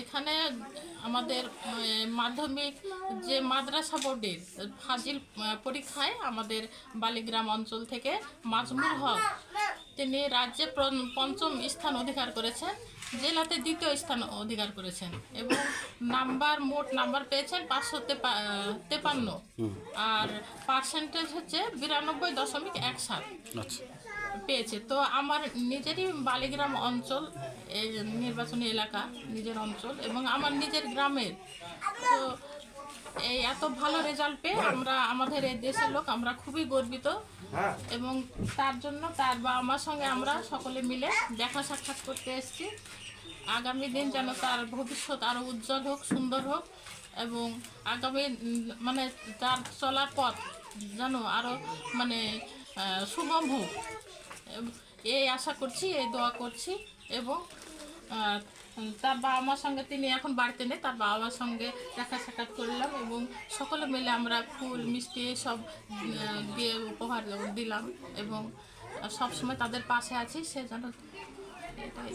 এখানে আমাদের মাধ্যমিক যে মাদ্রাসা বোর্ডের ফাজিল পরীক্ষায় আমাদের বালিগ্রাম অঞ্চল থেকে মাজমুল হক তিনি রাজ্যে পঞ্চম স্থান অধিকার করেছেন জেলাতে দ্বিতীয় স্থান অধিকার করেছেন এবং নাম্বার মোট নাম্বার পেয়েছেন পাঁচশো তেপান্ন। আর পার্সেন্টেজ হচ্ছে বিরানব্বই দশমিক এক সাত। আচ্ছা। পেয়েছে। তো আমার নিজেরই বালিগ্রাম অঞ্চল এই নির্বাচনী এলাকা নিজের অঞ্চল এবং আমার নিজের গ্রামের। তো এই এত ভালো রেজাল্ট পেয়ে আমরা আমাদের এই দেশের লোক আমরা খুবই গর্বিত। এবং তার জন্য তার বা আমার সঙ্গে আমরা সকলে মিলে দেখা সাক্ষাৎ করতে এসেছি। আগামী দিন যেন তার ভবিষ্যৎ আরও উজ্জ্বল হোক সুন্দর হোক এবং আগামী মানে তার চলার পথ যেন আরও মানে সুগম হোক। এই আশা করছি এই দোয়া করছি এবং তার বাবা মার সঙ্গে তিনি এখন বাড়িতে নেই তার বাবা মার সঙ্গে দেখা সাক্ষাৎ করলাম এবং সকলে মিলে আমরা ফুল মিষ্টি সব দিয়ে উপহার দিলাম এবং সবসময় তাদের পাশে আছি সে যেন এটাই।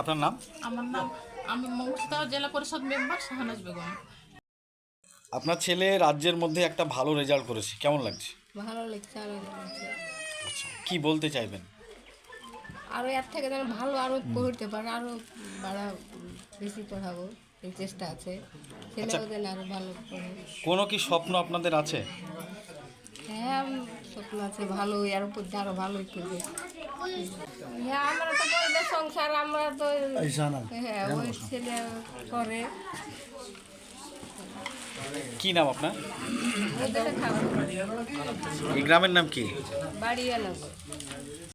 আপনার নাম? আমার নাম আমি মুর্শিদাবাদ জেলা পরিষদ মেম্বার শাহনাজ বেগম। আপনার ছেলে রাজ্যের মধ্যে একটা ভালো রেজাল্ট করেছে কেমন লাগছে? ভালো লাগছে। আচ্ছা কি বলতে চাইবেন? আরও এর থেকে যেন ভালো আরও পড়তে পারে আরও বাড়া বেশি পড়াবো এই চেষ্টা আছে। ছেলেও যেন আরও ভালো পড়ে কোনো কি স্বপ্ন আপনাদের আছে? হ্যাঁ স্বপ্ন আছে ভালো এর উপর দিয়ে আরও ভালোই করবে। হ্যাঁ আমরা তো করবে সংসার আমরা তো হ্যাঁ ওই ছেলে করে। কি নাম আপনার? এই গ্রামের নাম কি? বাড়ি